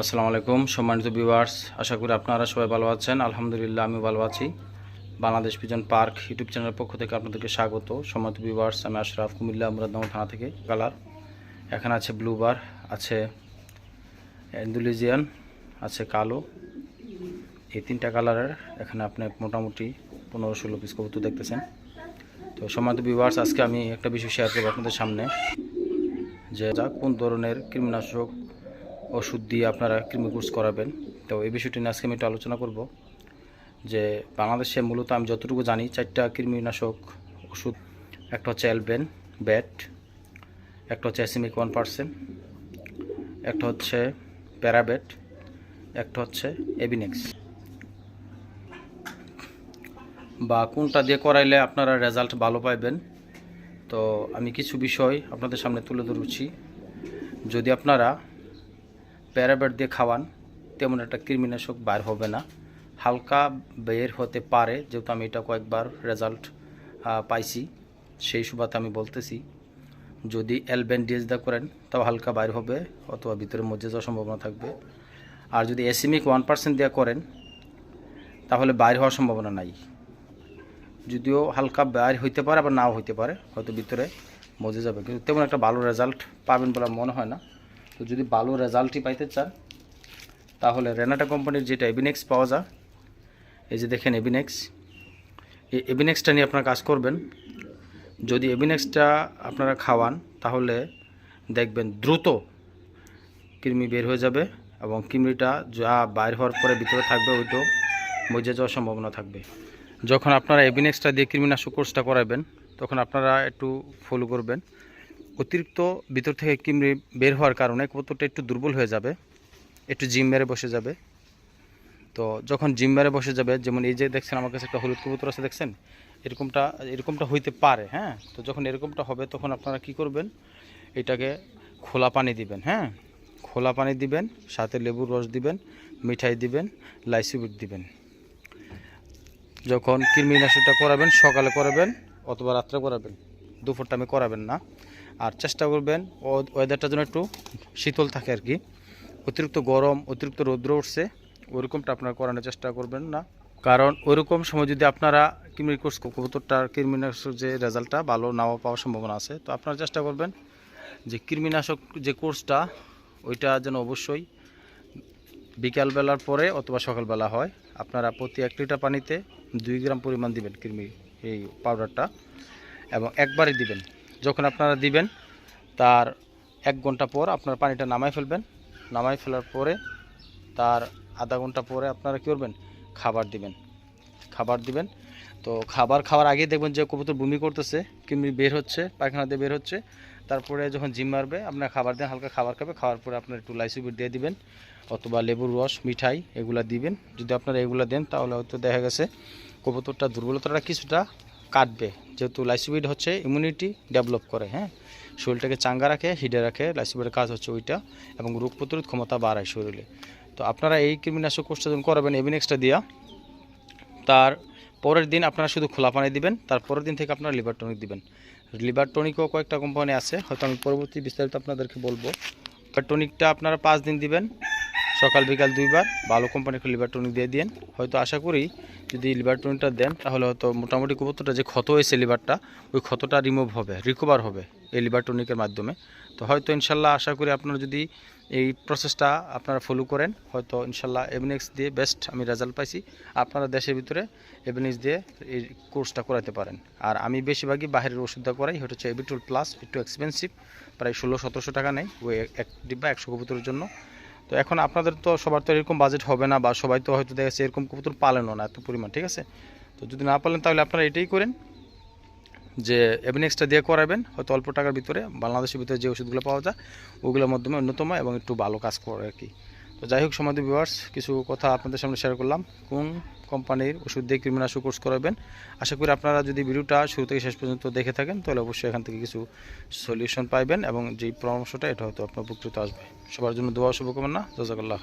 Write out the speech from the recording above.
আসসালামু আলাইকুম, সম্মানিত ভিউয়ার্স আশা করি আপনারা সবাই ভালো আছেন। আলহামদুলিল্লাহ আমি ভালো আছি। বাংলাদেশ পিজন পার্ক ইউটিউব চ্যানেলের পক্ষ থেকে আপনাদেরকে স্বাগত। সম্মানিত ভিউয়ার্স আমি আশরাফ কুমিল্লা, মুরাদনগর থানা থেকে কালার। এখানে আছে ব্লুবার আছে অ্যান্ডুলিজিয়ান আছে কালো। এই তিনটা কালারের এখানে আপনি মোটামুটি পনেরো ষোলো পিস কবুতর দেখতেছেন। তো সম্মানিত ভিউয়ার্স আজকে আমি একটা বিষয় শেয়ার করব আপনাদের সামনে। যে যা কোন ধরনের কৃমিনাশক ওষুধ দিয়ে আপনারা কৃমি কোর্স করাবেন। তো এই বিষয়টি নিয়ে আজকে আমি একটু আলোচনা করব যে বাংলাদেশে মূলত আমি যতটুকু জানি চারটা কৃমিনাশক ওষুধ, একটা হচ্ছে অ্যালবেন, ব্যাট, একটা হচ্ছে অ্যাসিমিক ওয়ান পার্সেন্ট, একটা হচ্ছে প্যারাবেট একটা হচ্ছে এবিনেক্স। বা কোনটা দিয়ে করাইলে আপনারা রেজাল্ট ভালো পাইবেন, তো আমি কিছু বিষয় আপনাদের সামনে তুলে ধরছি। যদি আপনারা প্যারাবেট দিয়ে খাওয়ান, তেমন একটা কৃমিনাশক বার হবে না। হালকা বের হতে পারে, যেহেতু আমি এটা কয়েকবার রেজাল্ট পাইছি। সেই সুবাদে আমি বলতেছি, যদি ডিএস দা করেন, তাও হালকা বাইর হবে, অথবা ভিতরে মধ্যে যাওয়ার সম্ভাবনা থাকবে। আর যদি এসিমিক ওয়ান পার্সেন্ট দেওয়া করেন, তাহলে বাইর হওয়ার সম্ভাবনা নাই। যদিও হালকা বাইর হইতে পারে, আবার নাও হইতে পারে, হয়তো ভিতরে মজে যাবে। কিন্তু তেমন একটা ভালো রেজাল্ট পাবেন বলে মনে হয় না। তো যদি ভালো রেজাল্টই পাইতে চান, তাহলে রেনাটা কোম্পানির যেটা এবিনেক্স পাওয়া যায়। এই যে দেখেন এবিনেক্স এই এবিনেক্সটা নিয়ে আপনারা কাজ করবেন। যদি এবিনেক্সটা আপনারা খাওয়ান, তাহলে দেখবেন দ্রুত কৃমি বের হয়ে যাবে এবং কৃমিটা যা বাইর হওয়ার পরে ভিতরে থাকবে ওইটাও মজে যাওয়ার সম্ভাবনা থাকবে। যখন আপনারা এবিনেক্সটা দিয়ে কৃমিনাশক কোর্সটা করাবেন, তখন আপনারা একটু ফলো করবেন। অতিরিক্ত ভিতর থেকে কিমড়ি বের হওয়ার কারণে কবুতরটা একটু দুর্বল হয়ে যাবে, একটু জিম মেরে বসে যাবে। তো যখন জিম মেরে বসে যাবে, যেমন এই যে দেখছেন আমার কাছে একটা হলুদ কবুতর আছে দেখছেন, এরকমটা এরকমটা হইতে পারে হ্যাঁ? তো যখন এরকমটা হবে, তখন আপনারা কি করবেন? এটাকে খোলা পানি দিবেন হ্যাঁ? খোলা পানি দিবেন, সাথে লেবুর রস দিবেন, মিঠাই দিবেন লাইসিবিট দিবেন। যখন কৃমিনাশকটা করাবেন, সকালে করাবেন অথবা রাত্রে করাবেন দুপুর টাইমে করাবেন না। আর চেষ্টা করবেন ওয়েদারটা যেন একটু শীতল থাকে আর কি। অতিরিক্ত গরম, অতিরিক্ত রৌদ্র উঠছে, ওরকমটা আপনারা করানোর চেষ্টা করবেন না। কারণ ওইরকম সময় যদি আপনারা কৃমির কোর্স কবুতরটার কৃমিনাশক যে রেজাল্টটা ভালো নাও পাওয়ার সম্ভাবনা আছে, তো আপনারা চেষ্টা করবেন যে কৃমিনাশক যে কোর্সটা, ওইটা যেন অবশ্যই বিকালবেলার পরে অথবা সকালবেলা হয়। আপনারা প্রতি এক লিটার পানিতে দুই গ্রাম পরিমাণ দিবেন কৃমি এই পাউডারটা এবং একবারই দিবেন। যখন আপনারা দিবেন, তার এক ঘণ্টা পর আপনার পানিটা নামাই ফেলবেন। নামাই ফেলার পরে তার আধা ঘণ্টা পরে আপনারা কী করবেন? খাবার দিবেন। খাবার দিবেন। তো খাবার খাওয়ার আগেই দেখবেন যে কবুতর বমি করতেছে কিমড়ি বের হচ্ছে, পায়খানা দিয়ে বের হচ্ছে। তারপরে যখন জিম মারবে, আপনার খাবার দেন, হালকা খাবার খাবে, খাওয়ার পরে আপনার একটু লাইসিবিট দিয়ে দিবেন, অথবা লেবুর রস, মিঠাই এগুলা দিবেন। যদি আপনারা এগুলো দেন, তাহলে হয়তো দেখা গেছে কবুতরটা দুর্বলতাটা কিছুটা কাটবে। যেহেতু লাইসিবিড হচ্ছে ইমিউনিটি ডেভেলপ করে হ্যাঁ? শরীরটাকে চাঙ্গা রাখে হিডে রাখে লাইসিবিডের কাজ হচ্ছে ওইটা এবং রোগ প্রতিরোধ ক্ষমতা বাড়ায় শরীরে। তো আপনারা এই কৃমিনাশক যখন করাবেন এভিনেক্সটা দিয়া, তার পরের দিন আপনারা শুধু খোলা পানি দিবেন, তার পরের দিন থেকে আপনারা লিভার টনিক দিবেন। লিভার টনিকও কয়েকটা কোম্পানি আছে, হয়তো আমি পরবর্তী বিস্তারিত আপনাদেরকে বলব। লিভার টনিকটা আপনারা পাঁচ দিন দিবেন সকাল বিকাল দুইবার ভালো কোম্পানির লিভার টনিক দিয়ে দিন হয়তো আশা করি যদি লিভার টনিকটা দেন, তাহলে হয়তো মোটামুটি কবুতরটা যে ক্ষত হয়েছে লিভারটা ওই ক্ষতটা রিমুভ হবে রিকভার হবে এই লিভার টনিকের মাধ্যমে। তো হয়তো ইনশাল্লাহ আশা করি আপনারা যদি এই প্রসেসটা আপনারা ফলো করেন, হয়তো ইনশাল্লাহ এভিনিক্স দিয়ে বেস্ট আমি রেজাল্ট পাইছি। আপনারা দেশের ভিতরে এভিনিক্স দিয়ে এই কোর্সটা করাতে পারেন। আর আমি বেশিরভাগই বাইরের ওষুধটা করাই সেটা হচ্ছে এবিটুল প্লাস একটু এক্সপেন্সিভ প্রায় ষোলো সতেরোশো টাকা নেই ওই এক ডিব্বা একশো কবুতরের জন্য। তো এখন আপনাদের তো সবার তো এরকম বাজেট হবে না বা সবাই তো হয়তো দেখেছে এরকম কবুতর পালেনও না এত পরিমাণ, ঠিক আছে? তো যদি না পালেন তাহলে আপনারা এটাই করেন যে এভিনেক্সটা দিয়ে করাবেন, হয়তো অল্প টাকার ভিতরে, বাংলাদেশের ভিতরে যে ওষুধগুলো পাওয়া যায়, ওগুলোর মাধ্যমে অন্যতম এবং একটু ভালো কাজ করে আর কি। তো যাই হোক সমাধি ভিউয়ার্স কিছু কথা আপনাদের সামনে শেয়ার করলাম। কোন কোম্পানির ওষুধ দিয়ে কৃমিনাশক কোর্স করাবেন। আশা করি আপনারা যদি ভিডিওটা শুরু থেকে শেষ পর্যন্ত দেখে থাকেন, তাহলে অবশ্যই এখান থেকে কিছু সলিউশন পাইবেন এবং যেই পরামর্শটা, এটা হয়তো আপনার উপকৃত আসবে। সবার জন্য দোয়া শুভকামনা। জাজাকাল্লাহ